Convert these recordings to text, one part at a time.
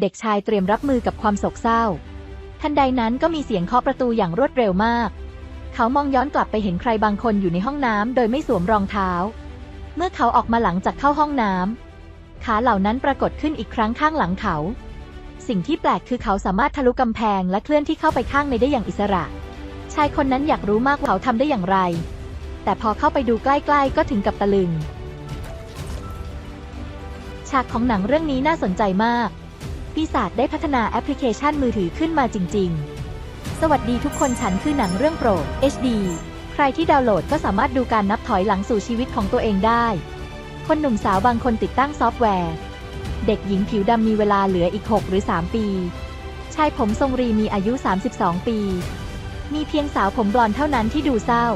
เด็กชายเตรียมรับมือกับความโศกเศร้า ทันใดนั้นก็มีเสียงเคาะประตูอย่างรวดเร็วมาก เขามองย้อนกลับไปเห็นใครบางคนอยู่ในห้องน้ำโดยไม่สวมรองเท้า เมื่อเขาออกมาหลังจากเข้าห้องน้ำขาเหล่านั้นปรากฏขึ้นอีกครั้งข้างหลังเขา สิ่งที่แปลกคือเขาสามารถทะลุกำแพงและเคลื่อนที่เข้าไปข้างในได้อย่างอิสระ ชายคนนั้นอยากรู้มากว่าเขาทำได้อย่างไร แต่พอเข้าไปดูใกล้ๆ ก็ถึงกับตะลึง ฉากของหนังเรื่องนี้น่าสนใจมาก ปีศาจได้พัฒนาแอปพลิเคชันมือถือขึ้นมาจริง ๆ สวัสดีทุกคนฉันคือหนังเรื่องโปรด HD ใครที่ดาวน์โหลดก็สามารถดูการนับถอยหลังสู่ชีวิตของตัวเองได้ คนหนุ่มสาวบางคนติดตั้งซอฟต์แวร์ เด็กหญิงผิวดำมีเวลาเหลืออีก 6 หรือ 3 ปี ชายผมทรงรีมีอายุ 32 ปี มีเพียงสาวผมบลอนด์เท่านั้นที่ดูเศร้า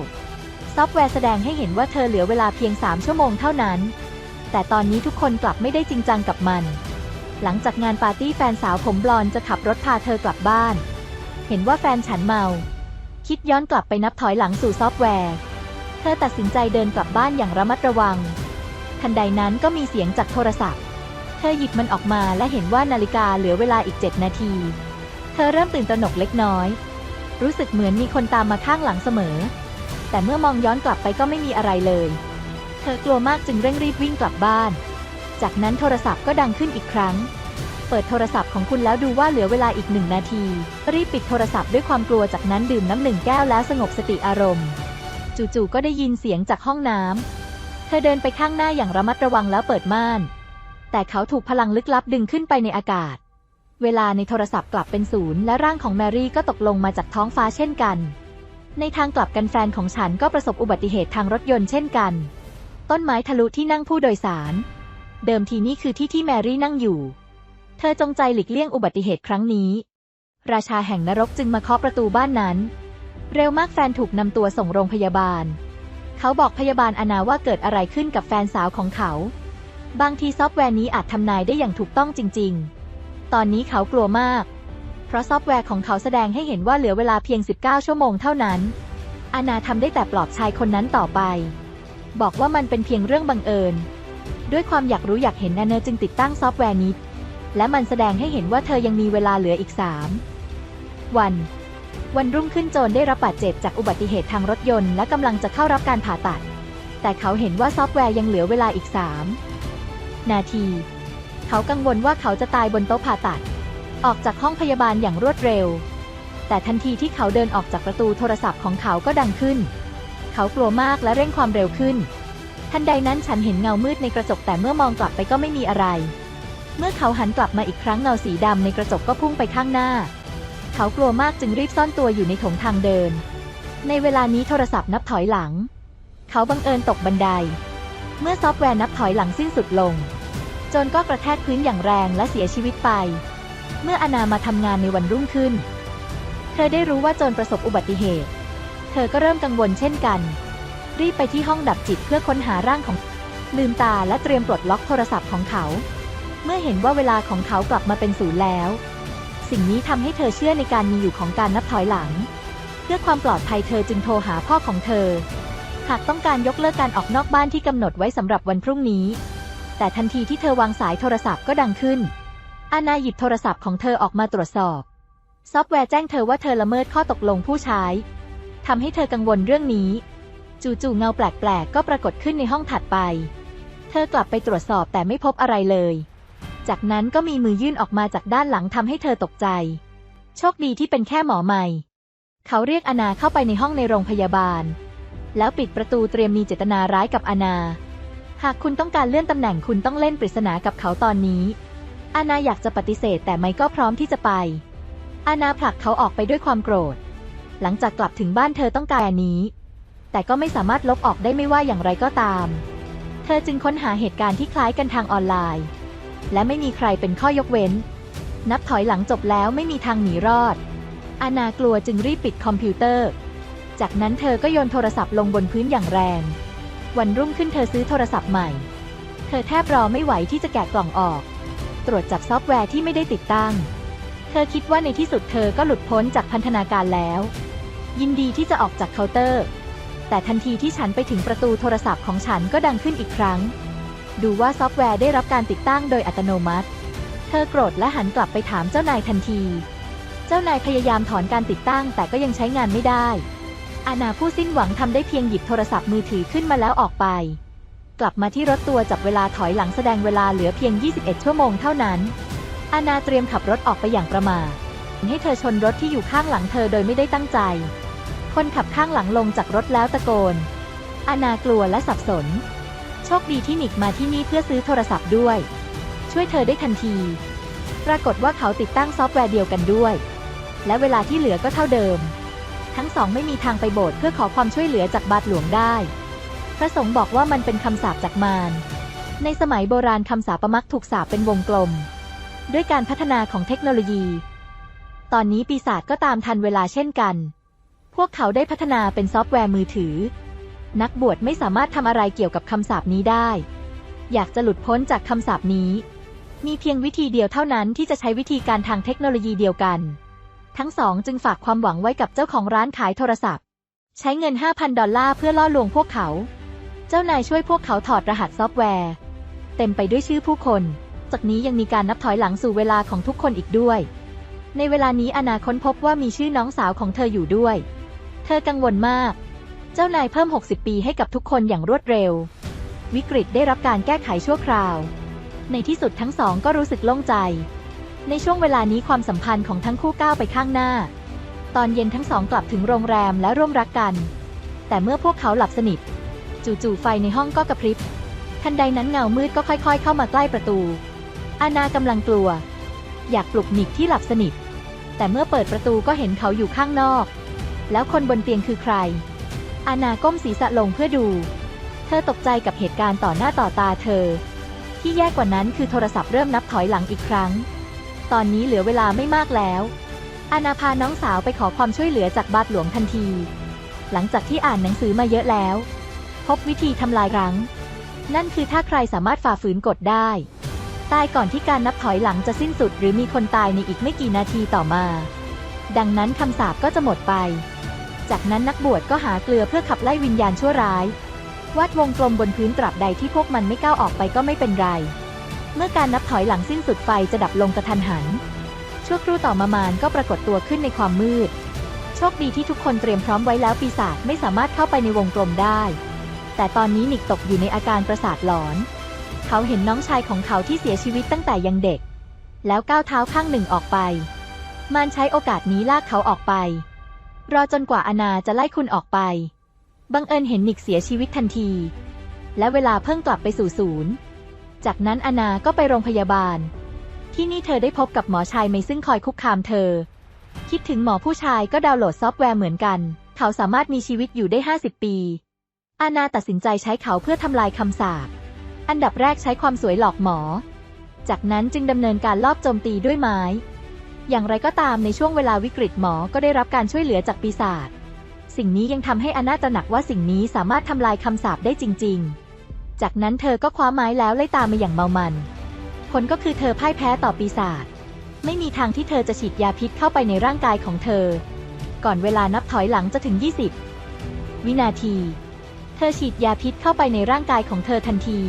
ซอฟต์แวร์แสดงให้เห็นว่าเธอเหลือเวลาเพียง 3 ชั่วโมงเท่านั้น แต่ตอนนี้ทุกคนกลับไม่ได้จริงจังกับมัน หลังจากงานปาร์ตี้แฟนสาวผมบลอนจะขับรถพาเธอกลับบ้าน เห็นว่าแฟนฉันเมา คิดย้อนกลับไปนับถอยหลังสู่ซอฟต์แวร์ เธอตัดสินใจเดินกลับบ้านอย่างระมัดระวัง ทันใดนั้นก็มีเสียงจากโทรศัพท์ เธอหยิบมันออกมาและเห็นว่านาฬิกาเหลือเวลาอีก 7 นาที เธอเริ่มตื่นตระหนกเล็กน้อย รู้สึกเหมือนมีคนตามมาข้างหลังเสมอ แต่เมื่อมองย้อนกลับไปก็ไม่มีอะไรเลย เธอกลัวมากจึงเร่งรีบวิ่งกลับบ้าน จากนั้นโทรศัพท์ก็ดังขึ้นอีกครั้ง เปิดโทรศัพท์ของคุณแล้วดูว่าเหลือเวลาอีกหนึ่งนาที รีบปิดโทรศัพท์ด้วยความกลัวจากนั้นดื่มน้ำหนึ่งแก้วแล้วสงบสติอารมณ์ จู่ๆก็ได้ยินเสียงจากห้องน้ำเธอเดินไปข้างหน้าอย่างระมัดระวังแล้วเปิดม่าน แต่เขาถูกพลังลึกลับดึงขึ้นไปในอากาศ เวลาในโทรศัพท์กลับเป็นศูนย์และร่างของแมรี่ก็ตกลงมาจากท้องฟ้าเช่นกัน ในทางกลับกันแฟนของฉันก็ประสบอุบัติเหตุทางรถยนต์เช่นกัน ต้นไม้ทะลุที่นั่งผู้โดยสาร เดิมทีนี่คือที่ที่แมรี่นั่งอยู่ เธอจงใจหลีกเลี่ยงอุบัติเหตุครั้งนี้ ราชาแห่งนรกจึงมาเคาะประตูบ้านนั้น เร็วมากแฟนถูกนำตัวส่งโรงพยาบาล เขาบอกพยาบาลอนาว่าเกิดอะไรขึ้นกับแฟนสาวของเขา บางทีซอฟต์แวร์นี้อาจทำนายได้อย่างถูกต้องจริง ๆ ตอนนี้เขากลัวมาก เพราะซอฟต์แวร์ของเขาแสดงให้เห็นว่าเหลือเวลาเพียง 19 ชั่วโมงเท่านั้นอานาทำได้แต่ปลอบชายคนนั้นต่อไป บอกว่ามันเป็นเพียงเรื่องบังเอิญ ด้วยความอยากรู้อยากเห็นแนเนอร์จึงติดตั้งซอฟต์แวร์นี้ และมันแสดงให้เห็นว่าเธอยังมีเวลาเหลืออีก 3 วัน วันรุ่งขึ้นโจนได้รับบาดเจ็บจากอุบัติเหตุทางรถยนต์และกำลังจะเข้ารับการผ่าตัด แต่เขาเห็นว่าซอฟต์แวร์ยังเหลือเวลาอีก 3 นาที เขากังวลว่าเขาจะตายบนโต๊ะผ่าตัด ออกจากห้องพยาบาลอย่างรวดเร็ว แต่ทันทีที่เขาเดินออกจากประตูโทรศัพท์ของเขาก็ดังขึ้น เขากลัวมากและเร่งความเร็วขึ้น ทันใดนั้นฉันเห็นเงามืดในกระจกแต่เมื่อมองกลับไปก็ไม่มีอะไร เมื่อเขาหันกลับมาอีกครั้งเงาสีดำในกระจกก็พุ่งไปข้างหน้า เขากลัวมากจึงรีบซ่อนตัวอยู่ในถงทางเดิน ในเวลานี้โทรศัพท์นับถอยหลัง เขาบังเอิญตกบันได เมื่อซอฟต์แวร์นับถอยหลังสิ้นสุดลง จนก็กระแทกพื้นอย่างแรงและเสียชีวิตไป เมื่ออนามาทำงานในวันรุ่งขึ้น เธอได้รู้ว่าโจนประสบอุบัติเหตุ เธอก็เริ่มกังวลเช่นกัน รีบไปที่ห้องดับจิตเพื่อค้นหาร่างของ ลืมตาและเตรียมปลดล็อกโทรศัพท์ของเขา เมื่อเห็นว่าเวลาของเขากลับมาเป็นศูนย์แล้ว สิ่งนี้ทำให้เธอเชื่อในการมีอยู่ของการนับถอยหลัง เพื่อความปลอดภัยเธอจึงโทรหาพ่อของเธอ หากต้องการยกเลิกการออกนอกบ้านที่กำหนดไว้สำหรับวันพรุ่งนี้ แต่ทันทีที่เธอวางสายโทรศัพท์ก็ดังขึ้น อานาหยิบโทรศัพท์ของเธอออกมาตรวจสอบ ซอฟต์แวร์แจ้งเธอว่าเธอละเมิดข้อตกลงผู้ใช้ทำให้เธอกังวลเรื่องนี้ จู่ๆเงาแปลกๆ ก็ปรากฏขึ้นในห้องถัดไป เธอกลับไปตรวจสอบแต่ไม่พบอะไรเลย จากนั้นก็มีมือยื่นออกมาจากด้านหลังทำให้เธอตกใจ โชคดีที่เป็นแค่หมอใหม่ เขาเรียกอานาเข้าไปในห้องในโรงพยาบาล แล้วปิดประตูเตรียมมีเจตนาร้ายกับอานาหากคุณต้องการเลื่อนตำแหน่งคุณต้องเล่นปริศนากับเขาตอนนี้ อานาอยากจะปฏิเสธแต่ไม่ก็พร้อมที่จะไป อานาผลักเขาออกไปด้วยความโกรธ หลังจากกลับถึงบ้านเธอต้องการอันนี้ แต่ก็ไม่สามารถลบออกได้ไม่ว่าอย่างไรก็ตาม เธอจึงค้นหาเหตุการณ์ที่คล้ายกันทางออนไลน์ และไม่มีใครเป็นข้อยกเว้น นับถอยหลังจบแล้วไม่มีทางหนีรอด อานากลัวจึงรีบปิดคอมพิวเตอร์ จากนั้นเธอก็โยนโทรศัพท์ลงบนพื้นอย่างแรง วันรุ่งขึ้นเธอซื้อโทรศัพท์ใหม่ เธอแทบรอไม่ไหวที่จะแกะกล่องออก ตรวจจับซอฟต์แวร์ที่ไม่ได้ติดตั้ง เธอคิดว่าในที่สุดเธอก็หลุดพ้นจากพันธนาการแล้ว ยินดีที่จะออกจากเคาน์เตอร์ แต่ทันทีที่ฉันไปถึงประตูโทรศัพท์ของฉันก็ดังขึ้นอีกครั้ง ดูว่าซอฟต์แวร์ได้รับการติดตั้งโดยอัตโนมัติ เธอโกรธและหันกลับไปถามเจ้านายทันที เจ้านายพยายามถอนการติดตั้งแต่ก็ยังใช้งานไม่ได้ อาณาผู้สิ้นหวังทำได้เพียงหยิบโทรศัพท์มือถือขึ้นมาแล้วออกไป กลับมาที่รถตัวจับเวลาถอยหลังแสดงเวลาเหลือเพียง 21 ชั่วโมงเท่านั้น อาณาเตรียมขับรถออกไปอย่างประมาทให้เธอชนรถที่อยู่ข้างหลังเธอโดยไม่ได้ตั้งใจ คนขับข้างหลังลงจากรถแล้วตะโกน อาณากลัวและสับสน โชคดีที่นิกมาที่นี่เพื่อซื้อโทรศัพท์ด้วย ช่วยเธอได้ทันที ปรากฏว่าเขาติดตั้งซอฟต์แวร์เดียวกันด้วย และเวลาที่เหลือก็เท่าเดิม ทั้งสองไม่มีทางไปโบสถ์เพื่อขอความช่วยเหลือจากบาทหลวงได้ พระสงฆ์บอกว่ามันเป็นคำสาปจากมารในสมัยโบราณคำสาปมักถูกสาปเป็นวงกลม ด้วยการพัฒนาของเทคโนโลยี ตอนนี้ปีศาจก็ตามทันเวลาเช่นกัน พวกเขาได้พัฒนาเป็นซอฟต์แวร์มือถือ นักบวชไม่สามารถทำอะไรเกี่ยวกับคำสาปนี้ได้ อยากจะหลุดพ้นจากคำสาปนี้ มีเพียงวิธีเดียวเท่านั้นที่จะใช้วิธีการทางเทคโนโลยีเดียวกัน ทั้งสองจึงฝากความหวังไว้กับเจ้าของร้านขายโทรศัพท์ ใช้เงิน 5,000 ดอลลาร์เพื่อล่อลวงพวกเขา เจ้านายช่วยพวกเขาถอดรหัสซอฟต์แวร์ เต็มไปด้วยชื่อผู้คน จากนี้ยังมีการนับถอยหลังสู่เวลาของทุกคนอีกด้วย ในเวลานี้อนาค้นพบว่ามีชื่อน้องสาวของเธออยู่ด้วย เธอกังวลมาก เจ้านายเพิ่ม 60 ปีให้กับทุกคนอย่างรวดเร็ว วิกฤตได้รับการแก้ไขชั่วคราว ในที่สุดทั้งสองก็รู้สึกโล่งใจ ในช่วงเวลานี้ความสัมพันธ์ของทั้งคู่ก้าวไปข้างหน้า ตอนเย็นทั้งสองกลับถึงโรงแรมและร่วมรักกัน แต่เมื่อพวกเขาหลับสนิท จู่ๆไฟในห้องก็กระพริบ ทันใดนั้นเงามืดก็ค่อยๆ เข้ามาใกล้ประตู อาณากำลังกลัว อยากปลุกนิกที่หลับสนิท แต่เมื่อเปิดประตูก็เห็นเขาอยู่ข้างนอก แล้วคนบนเตียงคือใคร อาณาก้มศีรษะลงเพื่อดู เธอตกใจกับเหตุการณ์ต่อหน้าต่อตาเธอ ที่แย่กว่านั้นคือโทรศัพท์เริ่มนับถอยหลังอีกครั้ง ตอนนี้เหลือเวลาไม่มากแล้ว อาณาพาน้องสาวไปขอความช่วยเหลือจากบาทหลวงทันที หลังจากที่อ่านหนังสือมาเยอะแล้ว พบวิธีทำลายรั้ง นั่นคือถ้าใครสามารถฝ่าฝืนกฎได้ ตายก่อนที่การนับถอยหลังจะสิ้นสุด หรือมีคนตายในอีกไม่กี่นาทีต่อมา ดังนั้นคำสาปก็จะหมดไป จากนั้นนักบวชก็หาเกลือเพื่อขับไล่วิญญาณชั่วร้าย วาดวงกลมบนพื้นตราบใดที่พวกมันไม่ก้าวออกไปก็ไม่เป็นไร เมื่อการนับถอยหลังสิ้นสุดไฟจะดับลงกระทันหัน ชั่วครู่ต่อมามารก็ปรากฏตัวขึ้นในความมืด โชคดีที่ทุกคนเตรียมพร้อมไว้แล้วปีศาจไม่สามารถเข้าไปในวงกลมได้ แต่ตอนนี้นิกตกอยู่ในอาการประสาทหลอน เขาเห็นน้องชายของเขาที่เสียชีวิตตั้งแต่ยังเด็ก แล้วก้าวเท้าข้างหนึ่งออกไป มารใช้โอกาสนี้ลากเขาออกไป รอจนกว่าอาณาจะไล่คุณออกไป บังเอิญเห็นนิกเสียชีวิตทันที และเวลาเพิ่งกลับไปสู่ศูนย์ จากนั้นอาณาก็ไปโรงพยาบาล ที่นี่เธอได้พบกับหมอชายไม่ซึ่งคอยคุกคามเธอ คิดถึงหมอผู้ชายก็ดาวน์โหลดซอฟต์แวร์เหมือนกัน เขาสามารถมีชีวิตอยู่ได้ 50 ปี อาณาตัดสินใจใช้เขาเพื่อทำลายคำสาปอันดับแรกใช้ความสวยหลอกหมอ จากนั้นจึงดำเนินการลอบโจมตีด้วยไม้ อย่างไรก็ตามในช่วงเวลาวิกฤตหมอก็ได้รับการช่วยเหลือจากปีศาจ สิ่งนี้ยังทำให้อาน่าตระหนักว่าสิ่งนี้สามารถทำลายคำสาปได้จริง ๆ จากนั้นเธอก็คว้าไม้แล้วไล่ตามมาอย่างเมามัน ผลก็คือเธอพ่ายแพ้ต่อปีศาจ ไม่มีทางที่เธอจะฉีดยาพิษเข้าไปในร่างกายของเธอ ก่อนเวลานับถอยหลังจะถึง 20 วินาที เธอฉีดยาพิษเข้าไปในร่างกายของเธอทันที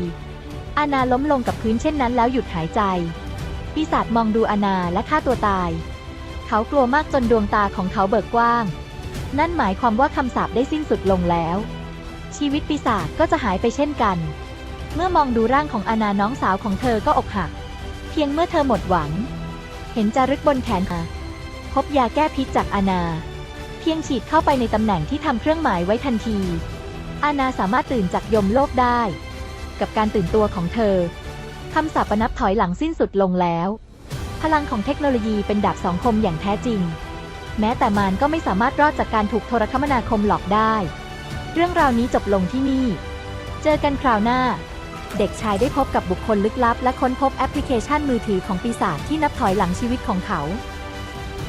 อาณาล้มลงกับพื้นเช่นนั้นแล้วหยุดหายใจ ปีศาจมองดูอาณาและฆ่าตัวตาย เขากลัวมากจนดวงตาของเขาเบิกกว้าง นั่นหมายความว่าคำสาปได้สิ้นสุดลงแล้ว ชีวิตปีศาจก็จะหายไปเช่นกัน เมื่อมองดูร่างของอาณาน้องสาวของเธอก็อกหัก เพียงเมื่อเธอหมดหวัง เห็นจารึกบนแขนอาพบยาแก้พิษจากอาณา เพียงฉีดเข้าไปในตำแหน่งที่ทำเครื่องหมายไว้ทันทีอาณาสามารถตื่นจากยมโลกได้ กับการตื่นตัวของเธอ คำสาปนับถอยหลังสิ้นสุดลงแล้ว พลังของเทคโนโลยีเป็นดาบสองคมอย่างแท้จริง แม้แต่มารก็ไม่สามารถรอดจากการถูกโทรคมนาคมหลอกได้ เรื่องราวนี้จบลงที่นี่ เจอกันคราวหน้า เด็กชายได้พบกับบุคคลลึกลับ และค้นพบแอปพลิเคชันมือถือของปีศาจที่นับถอยหลังชีวิตของเขา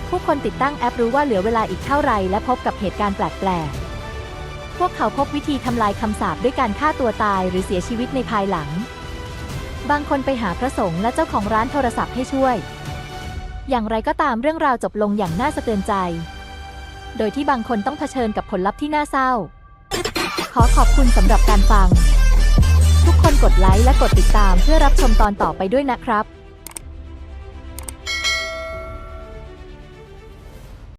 ผู้คนติดตั้งแอปรู้ว่าเหลือเวลาอีกเท่าไรและพบกับเหตุการณ์แปลกๆพวกเขาพบวิธีทำลายคำสาปด้วยการฆ่าตัวตายหรือเสียชีวิตในภายหลัง บางคนไปหาพระสงฆ์และเจ้าของร้านโทรศัพท์ให้ช่วย อย่างไรก็ตามเรื่องราวจบลงอย่างน่าสะเทือนใจ โดยที่บางคนต้องเผชิญกับผลลัพธ์ที่น่าเศร้า ขอขอบคุณสำหรับการฟัง ทุกคนกดไลค์และกดติดตามเพื่อรับชมตอนต่อไปด้วยนะครับ